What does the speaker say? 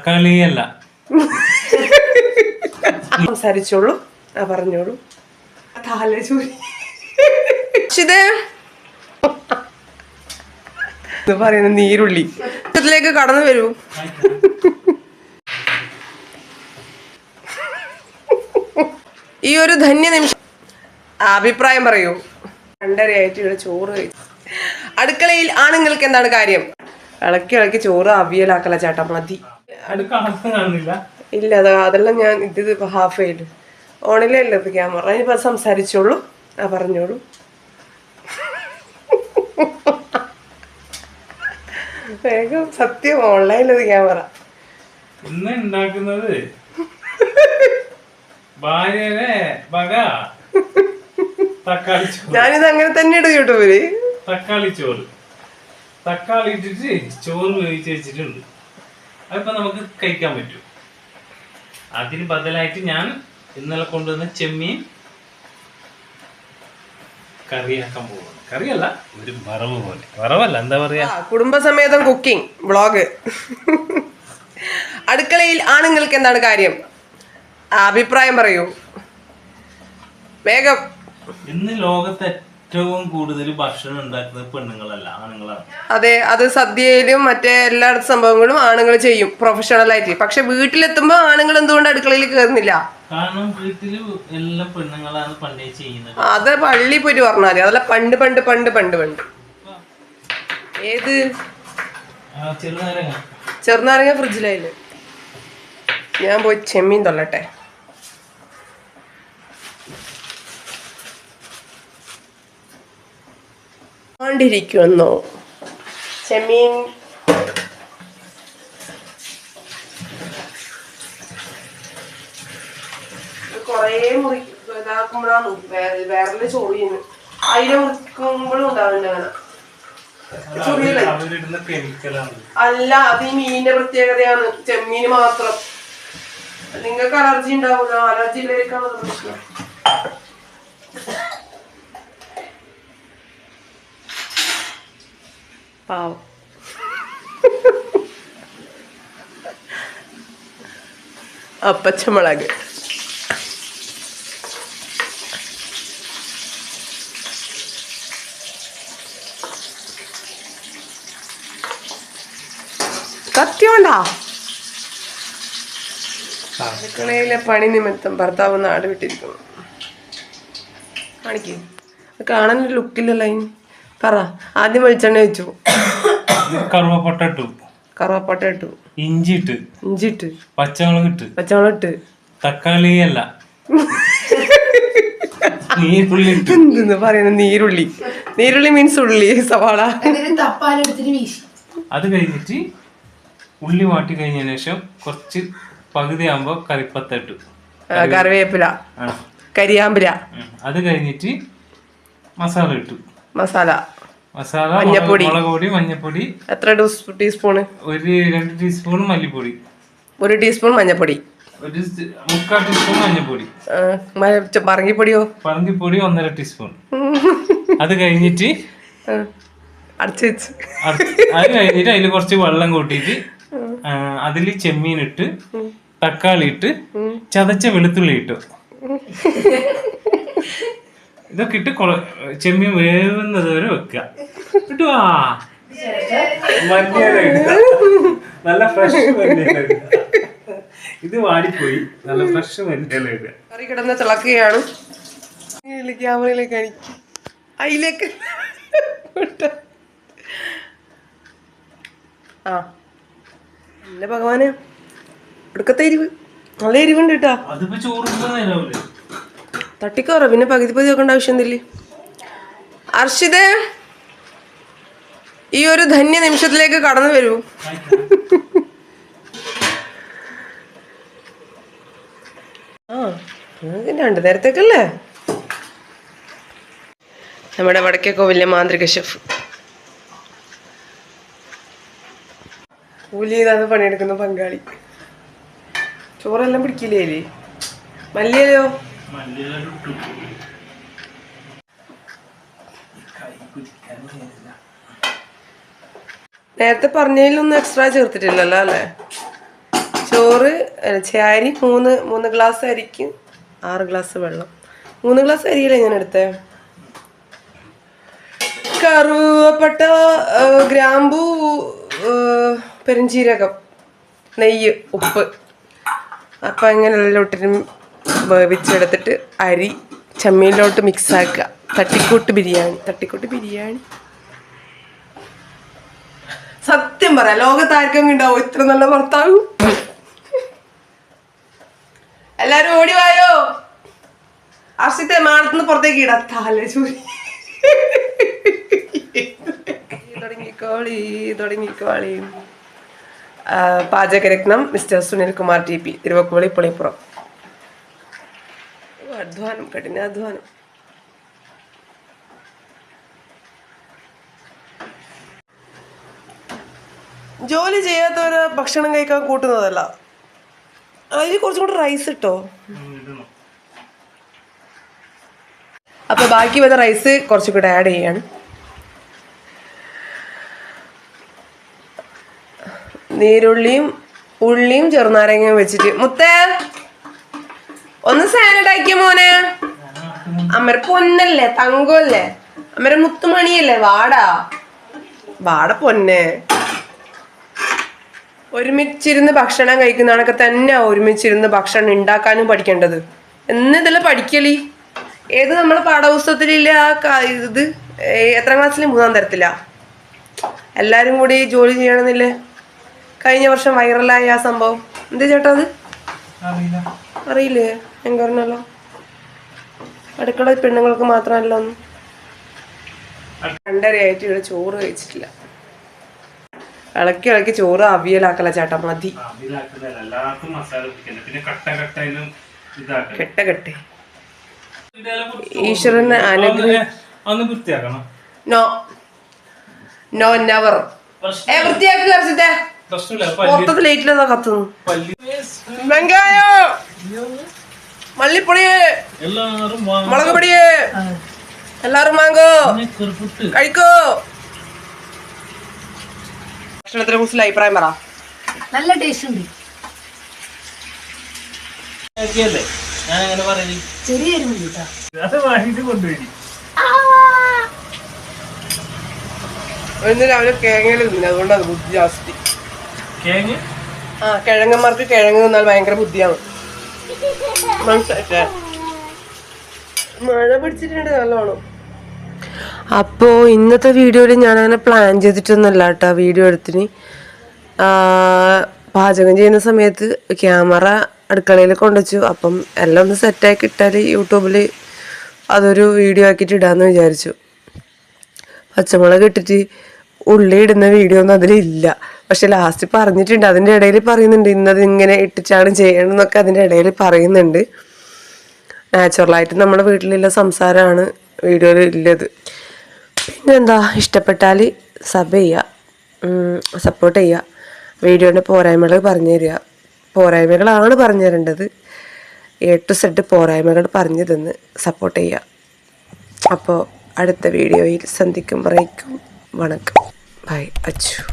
തക്കാളി അല്ല സംസാരിച്ചോളൂ. ആ പറഞ്ഞോളൂ. പറയുന്ന നീരുള്ളി. ഇതിലേക്ക് കടന്നു വരൂ. ഈ ഒരു ധന്യ നിമിഷം. അഭിപ്രായം പറയൂ. രണ്ടരയായിട്ട് ഇവിടെ ചോറ് കഴിച്ചു. അടുക്കളയിൽ ആണുങ്ങൾക്ക് എന്താണ് കാര്യം? ഇളക്കി ഇളക്കി ചോറ് അവിയലാക്കല ചേട്ടാ മതി. ഇല്ല അത് അതെല്ലാം ഞാൻ ഇത് ഹാഫ് ചെയ്ത് ഓണിലേ അല്ലേ ഇത് ക്യാമറ ഇനിയിപ്പോൾ സംസാരിച്ചോളൂ. ആ പറഞ്ഞോളൂ. വേഗം സത്യം ഓൺലൈനിലത് ക്യാമറ ഇന്ന് ഉണ്ടാക്കുന്നത് ഞാനിത് അങ്ങനെ തന്നെ ഇടും യൂട്യൂബിൽ. തക്കാളി ചോറ്. തക്കാളി ഇട്ടിട്ട് ചോറ് വേവിച്ച് വെച്ചിട്ടുണ്ട്. അതിപ്പോ നമുക്ക് കഴിക്കാൻ പറ്റും. അതിന് ബദലായിട്ട് ഞാൻ ഇന്നലെ കൊണ്ടുവന്ന ചെമ്മീൻ കറിയാക്കാൻ പോകുന്നു കറിയല്ല ഒരു വറവ് പോലെ. വറവല്ല എന്താ പറയാ? കുടുംബസമേതം കുക്കിംഗ് വ്ളോഗ്. അടുക്കളയിൽ ആണുങ്ങൾക്ക് എന്താണ് കാര്യം? അഭിപ്രായം പറയൂ. വേഗം ഇന്ന് ലോകത്ത് ഏറ്റവും കൂടുതൽ ഭക്ഷണം ഉണ്ടാക്കുന്നത് പെണ്ണുങ്ങളല്ല ആണുങ്ങളാണ്. അതെ അത് സദ്യയിലും മറ്റേ എല്ലാ സംഭവങ്ങളും ആണുങ്ങൾ ചെയ്യും പ്രൊഫഷണൽ ആയിട്ട്. പക്ഷെ വീട്ടിലെത്തുമ്പോ ആണുങ്ങൾ എന്തുകൊണ്ട് അടുക്കളയിൽ കയറുന്നില്ല കാരണം വീട്ടിൽ എല്ലാം പെണ്ണുങ്ങളാണ് പണ്ടേ ചെയ്യുന്നത്. അത് പള്ളി പോയിട്ട് പറഞ്ഞാൽ അതല്ല പണ്ട് പണ്ട് പണ്ട് പണ്ട് പണ്ട്. ഏത്? ചെറുനാരങ്ങ. ചെറുനാരങ്ങ ഫ്രിഡ്ജിലായില്ലേ? ഞാൻ പോയി ചെമ്മീൻ തൊല്ലട്ടെ ണ്ടിരിക്കുന്നു ചെമ്മീൻ. കൊറേ മുറി ഇതാക്കുമ്പോഴാണ് വേറെ ചൊറിയുന്നു. അതിനെ മുറിക്കുമ്പോഴും ഉണ്ടാവില്ല അങ്ങനെ. ചൊറിയല്ലേ? അവരിടുന്ന കെമിക്കലാണ്. അല്ല അത് ഈ മീനിന്റെ പ്രത്യേകതയാണ്. ചെമ്മീന് മാത്രം. നിങ്ങൾക്ക് അലർജി ഉണ്ടാവില്ല അലർജി ഇല്ലായിരിക്കാണ് അത് പ്രശ്നം പാവം. പച്ചമുളക് കത്തിയോണ്ടാ അടുക്കളയിലെ പണി നിമിത്തം ഭർത്താവ് നാട് വിട്ടിരിക്കുന്നു. കാണിക്കേ. കാണാൻ ലുക്കില്ലല്ലോ പറ. ആദ്യം വെളിച്ചെണ്ണ വെച്ചു. കറുവപ്പട്ട ഇട്ടു. കറുവപ്പട്ട ഇട്ടു. ഇഞ്ചി ഇട്ട്. ഇഞ്ചി ഇട്ട്. പച്ചമുളക് ഇട്ട്. പച്ചമുളക് ഇട്ട്. തക്കാളി അല്ല. നീരുള്ളി ഇട്ട്. എന്തെന്ന് പറയുന്നത് നീരുള്ളി. നീരുള്ളി മീൻസ് ഉള്ളി സവാള. അത് കഴിഞ്ഞിട്ട് ഉള്ളി വാട്ടി കഴിഞ്ഞതിന് ശേഷം കുറച്ച് പകുതി ആകുമ്പോ കറിപ്പത്ത ഇട്ടു. ആ, കറിവേപ്പില. കരിയാമ്പില. അത് കഴിഞ്ഞിട്ട് മസാല ഇട്ടു. മസാല. മസാല മഞ്ഞപ്പൊടി. മുളകുപൊടി മഞ്ഞപ്പൊടി. എത്ര ടീസ്പൂൺ ടീസ്പൂണ്? ഒരു രണ്ട് ടീസ്പൂൺ മല്ലിപ്പൊടി. ഒരു ടീസ്പൂൺ മഞ്ഞപ്പൊടി. ഒരു മുക്കാൽ ടീസ്പൂൺ മഞ്ഞപ്പൊടി. പറങ്കിപ്പൊടിയോ? പറങ്കിപ്പൊടി ഒന്നര ടീസ്പൂൺ. അത് കഴിഞ്ഞിട്ട് അടച്ചു വെച്ച്. അത് അത് കഴിഞ്ഞിട്ട് അതിൽ കുറച്ച് വെള്ളം കൂട്ടിയിട്ട് അതിൽ ചെമ്മീൻ ഇട്ട് തക്കാളി ഇട്ട് ചതച്ച വെളുത്തുള്ളി ഇട്ടു. ഇതൊക്കെ ഇട്ട് കൊള- ചെമ്മീൻ വേവുന്നത് വരെ വെക്കുക. കിട്ടുവാ നല്ല ഫ്രഷ്. ഇത് വാടിപ്പോയി. നല്ല ഫ്രഷ് മല്ലിയില ഇടുക. കറി കിടന്ന് തിളക്കുകയാണ്. ക്യാമറയിലേക്ക് അടിക്കും. അതിലേക്ക്. ആ. നല്ല ഭഗവാനെ എടുക്കത്തെ എരിവ്. നല്ല എരിവുണ്ട് കേട്ടാ. അതിപ്പോ ചോറ് തട്ടിക്കോറ പിന്നെ പകുതി പകുതി വെക്കേണ്ട ആവശ്യമൊന്നുമില്ലേ അർഷിതേ ഈ ഒരു ധന്യ നിമിഷത്തിലേക്ക് കടന്നു വരൂ. ആ രണ്ടു നേരത്തേക്കല്ലേ? നമ്മുടെ വടക്കേ കോവിലെ മാന്ത്രിക ഷെഫ്. കൂലി ചെയ്താണ് പണിയെടുക്കുന്ന പങ്കാളി. ചോറെല്ലാം പിടിക്കില്ലേ അതിൽ? ഇട്ടു. നേരത്തെ പറഞ്ഞതിലൊന്നും എക്സ്ട്രാ ചേർത്തിട്ടില്ലല്ലോ അല്ലേ? ചോറ് ചാരി മൂന്ന് മൂന്ന് ഗ്ലാസ് അരിക്ക് ആറ് ഗ്ലാസ് വെള്ളം. മൂന്ന് ഗ്ലാസ് അരിയല്ലേ ഞാൻ എടുത്തേ? കറുവപ്പട്ട ഗ്രാമ്പു പെരുംജീരകം നെയ്യ് ഉപ്പ്. അപ്പം ഇങ്ങനെയെല്ലാം ഇട്ടിട്ട് വേവിച്ചെടുത്തിട്ട് അരി ചമ്മീനിലോട്ട് മിക്സാക്കുക. തട്ടിക്കൂട്ട് ബിരിയാണി. തട്ടിക്കൂട്ട് ബിരിയാണി. സത്യം പറയാം ലോകത്ത് ആർക്കും ഉണ്ടാവും? ഇത്ര നല്ല ഭർത്താവ്? എല്ലാരും ഓടി വായോ? അർഷിത്തെ മാളത്തുനിന്ന് പുറത്തേക്ക് ഇടാ. താല ചൂരി. തുടങ്ങിക്കോളി തുടങ്ങിക്കോളി. പാചകരത്നം mister Sunil Kumar T P തിരുവക്കോളി പുളിപ്പുറം. അധ്വാനം കഠിനാധ്വാനം. ജോലി ചെയ്യാത്തവര് ഭക്ഷണം കഴിക്കാൻ കൂട്ടുന്നതല്ല. അതിൽ കുറച്ചും കൂടെ റൈസ് ഇട്ടോ? അപ്പോൾ അപ്പൊ ബാക്കി വന്ന റൈസ് കുറച്ചും കൂടെ ആഡ് ചെയ്യാണ്. നീരുള്ളിയും ഉള്ളിയും ചെറുനാരങ്ങയും വെച്ചിട്ട് മുത്തേ! ഒന്ന് സാലഡ് ആക്കിയ മോനെ? അമ്മര പൊന്നല്ലേ തങ്കമല്ലേ? അമ്മര മുത്തുമണിയല്ലേ വാടാ. വാട പൊന്നെ. ഒരുമിച്ചിരുന്ന് ഭക്ഷണം കഴിക്കുന്നതൊക്കെ തന്നെ ഒരുമിച്ചിരുന്ന് ഭക്ഷണം ഉണ്ടാക്കാനും പഠിക്കേണ്ടത്. എന്നിതെല്ലാം പഠിക്കലി. ഏത് നമ്മളെ പാഠപുസ്തകത്തിലില്ല ആ ഇത്? എത്ര ക്ലാസ്സിൽ മൂന്നാം തരത്തില. എല്ലാരും കൂടി ജോലി ചെയ്യണമെന്നില്ലേ? കഴിഞ്ഞ വർഷം വൈറലായ ആ സംഭവം. എന്ത് ചേട്ടാ അത്? അറിയില്ല. എനിക്ക് പറഞ്ഞല്ലോ അടുക്കള പെണ്ണുങ്ങൾക്ക് മാത്രമല്ല ഒന്നും. രണ്ടരയായിട്ട് ഇവിടെ ചോറ് കഴിച്ചിട്ടില്ല. ഇളക്കി ഇളക്കി ചോറ് അവിയലാക്കല ചേട്ടാ മതി. കട്ട കട്ട ഈശ്വരനെ അനുഗ്രഹം നോ. നോ നെവർ വൃത്തിയാക്കി കറിച്ചിട്ടേ കത്തുന്നു വെങ്കായോ മല്ലിപ്പൊടിയേ. മുളക് പൊടിയേ. എല്ലാരും വാങ്ങോ. കഴിക്കോ. ഭക്ഷണത്തിനെ കുറിച്ചുള്ള അഭിപ്രായം പറ. നല്ല ടേസ്റ്റ് ഉണ്ട്. അത് ഇന്ന് രാവിലെ തിന്നു. അതുകൊണ്ടാണ് ബുദ്ധി ജാസ്തി. കേങ്ങ് ആ കിഴങ്ങന്മാർക്ക് കിഴങ്ങ് തന്നാൽ ഭയങ്കര ബുദ്ധിയാണ്. മഴ പിടിച്ചിട്ടുണ്ട് നല്ലോണം. അപ്പോൾ ഇന്നത്തെ വീഡിയോയിൽ ഞാൻ അങ്ങനെ പ്ലാൻ ചെയ്തിട്ടൊന്നുമല്ല കേട്ടോ വീഡിയോ എടുത്തിന്. ആ, പാചകം ചെയ്യുന്ന സമയത്ത് ക്യാമറ അടുക്കളയിൽ കൊണ്ടുവച്ചു. അപ്പം എല്ലാം ഒന്ന് സെറ്റാക്കി ഇട്ടാൽ യൂട്യൂബിൽ അതൊരു വീഡിയോ ആക്കിയിട്ട് ഇടാമെന്ന് വിചാരിച്ചു. പച്ചമുളക് ഇട്ടിട്ട് ഉള്ളി ഇടുന്ന വീഡിയോ ഒന്നും അതിലില്ല. പക്ഷെ ലാസ്റ്റ് പറഞ്ഞിട്ടുണ്ട്. അതിന്റെ ഇടയിൽ പറയുന്നുണ്ട്. ഇന്നത് ഇങ്ങനെ ഇട്ടിച്ചാണ് ചെയ്യണം എന്നൊക്കെ അതിന്റെ ഇടയിൽ പറയുന്നുണ്ട്. നാച്ചുറലായിട്ട് നമ്മുടെ വീട്ടിലുള്ള സംസാരമാണ് വീഡിയോയിൽ ഉള്ളത് പിന്നെന്താ? ഇഷ്ടപ്പെട്ടാൽ സബ് ചെയ്യുക സപ്പോർട്ട് ചെയ്യുക വീഡിയോന്റെ പോരായ്മകൾ പറഞ്ഞു തരിക പോരായ്മകളാണ് പറഞ്ഞു തരേണ്ടത്. എ ടു സെഡ് പോരായ്മകൾ പറഞ്ഞു തന്ന് സപ്പോർട്ട് ചെയ്യുക അപ്പോൾ അടുത്ത വീഡിയോയിൽ സന്ധിക്കുമ്പോഴേക്കും வணக்கம். பாய் அச்சு.